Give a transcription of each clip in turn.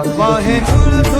i'm going to the Gurdwara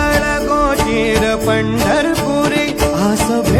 ஆகிற பண்டர்புரை ஆசவ